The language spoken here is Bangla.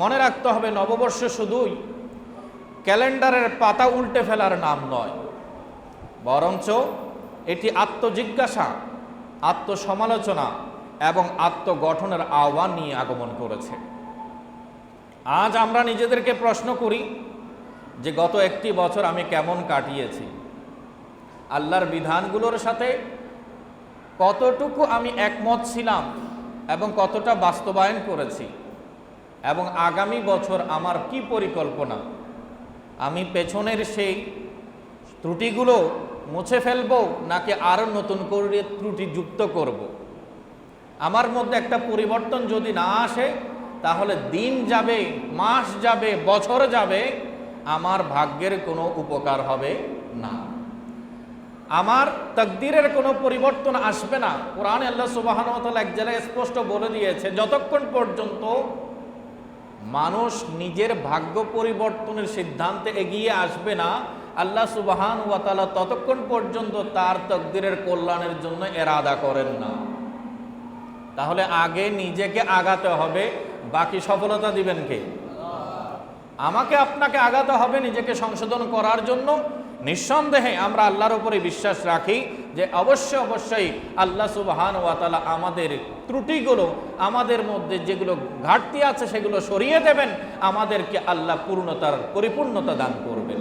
মনে রাখতে হবে নববর্ষ শুধুই ক্যালেন্ডারের পাতা উল্টে ফেলার নাম নয়, বরঞ্চ এটি আত্মজিজ্ঞাসা, আত্মসমালোচনা এবং আত্মগঠনের আহ্বান নিয়ে আগমন করেছে। আজ আমরা নিজেদেরকে প্রশ্ন করি যে গত একটি বছর আমি কেমন কাটিয়েছি? আল্লাহর বিধানগুলোর সাথে কতটুকু আমি একমত ছিলাম এবং কতটা বাস্তবায়ন করেছি? এবং আগামী বছর আমার কি পরিকল্পনা? আমি পেছনের সেই ত্রুটিগুলো মুছে ফেলব নাকি আরও নতুন করে ত্রুটি যুক্ত করব। আমার মধ্যে একটা পরিবর্তন যদি না আসে, তাহলে দিন যাবে, মাস যাবে, বছর যাবে, আমার ভাগ্যের কোনো উপকার হবে না। আমার তকদিরের কোনো পরিবর্তন আসবে না। কোরআন আল্লাহ সুবাহন এক জায়গায় স্পষ্ট বলে দিয়েছে, যতক্ষণ পর্যন্ত মানুষ নিজের ভাগ্য পরিবর্তনের সিদ্ধান্তে এগিয়ে আসবে না, আল্লাহ সুবাহান ওয়াতালা ততক্ষণ পর্যন্ত তার তকদিরের কল্যাণের জন্য এরাদা করেন না। তাহলে আগে নিজেকে আগাতে হবে, বাকি সফলতা দিবেন কে? আমাকে আপনাকে আগাতে হবে নিজেকে সংশোধন করার জন্য। নিঃসন্দেহে আমরা আল্লাহর উপরে বিশ্বাস রাখি যে অবশ্য অবশ্যই আল্লাহ সুবহান ওয়াতালা আমাদের ত্রুটিগুলো, আমাদের মধ্যে যেগুলো ঘাটতি আছে সেগুলো সরিয়ে দেবেন। আমাদেরকে আল্লাহ পূর্ণতার পরিপূর্ণতা দান করবেন।